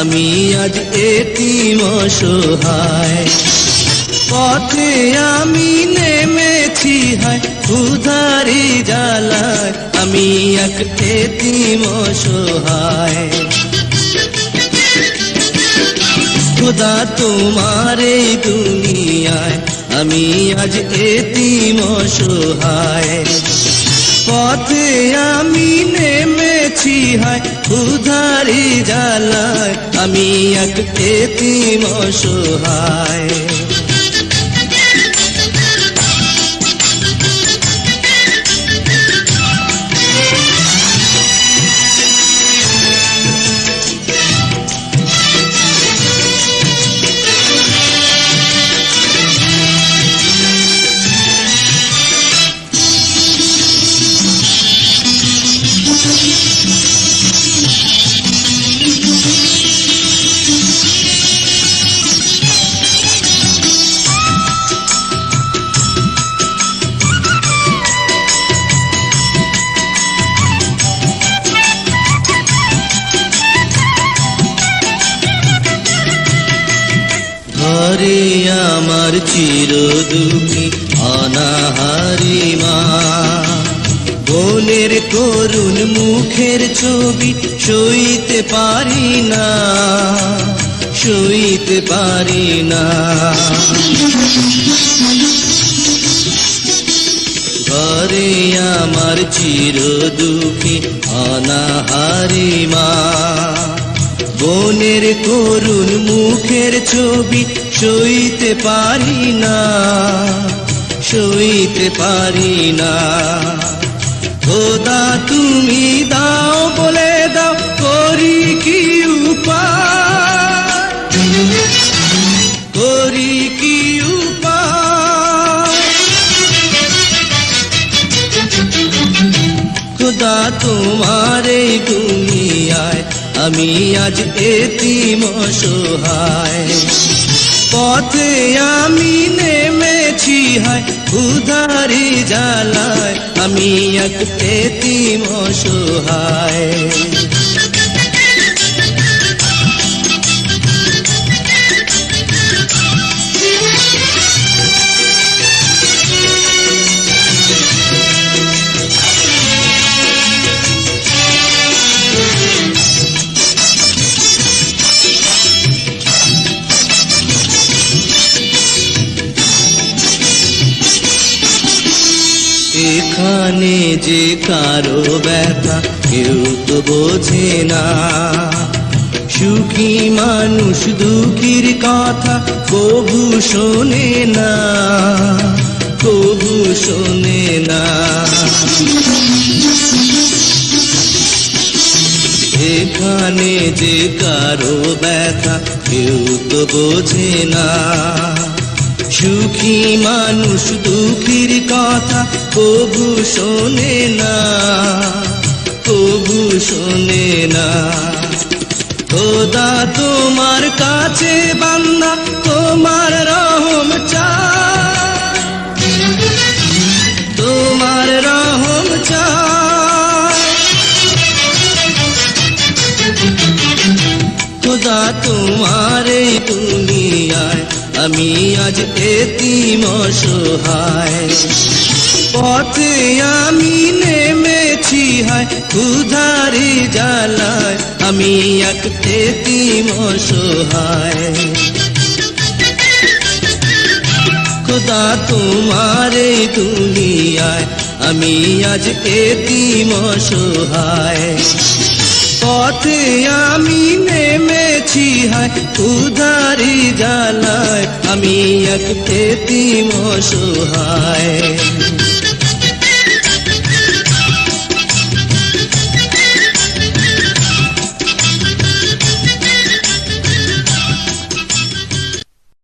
আমি আজ এতিম অসহায়। পথে আমি নেমেছি হায়, উধারি জ্বালায়। আমি এক এতিম অসহায়। খুদা তোমার এই দুনিয়ায়, আমি আজ এতিম অসহায়। পথে আমি নেমেছি হায়, উধারি জ্বালায়। আমি এক এতিম ঘরে আমার চির দুঃখী, অনাহারি মা। বোনের করুণ মুখের ছবি সইতে পারি না, সইতে পারি না। ঘরে আমার চির দুঃখী, অনাহারি মা। বোনের করুণ মুখের ছবি সইতে পারি না, সইতে পারি না। খোদা, তুমি দাও বলে দাও, করি কি উপায়? করি খুদা, তোমার দুনিয়ায় আমি আজ এতিম অসহায় পথে আমি নেমেছি হায় উধারি জালায় আমি এক এতিম অসহায় এখানে যে কারও ব্যথা কেউ তো বোঝে না। সুখী মানুষ দুঃখীর কথা কবু শোনে না, কবু শোনে না। এখানে যে কারও ব্যথা কেউ তো বোঝে না। সুখী মানুষ দুঃখীর কথা কবু শোনে না, কবু শোনে না। খোদা তোমার কাছে বান্দা, তোমার রহম তোমার রহম খোদা তোমার দুনিয়ায় আমি আজ এতিম অসহায় পথে আমি নেমেছি হায়, উধারি জ্বালায় আমি এক এতিম অসহায় খোদা তোমার দুনিয়ায়, আমি আজ এতিম অসহায় পথে আমি নেমেছি হায় উদারি জ্বালায় আমি এক এতিম অসহায়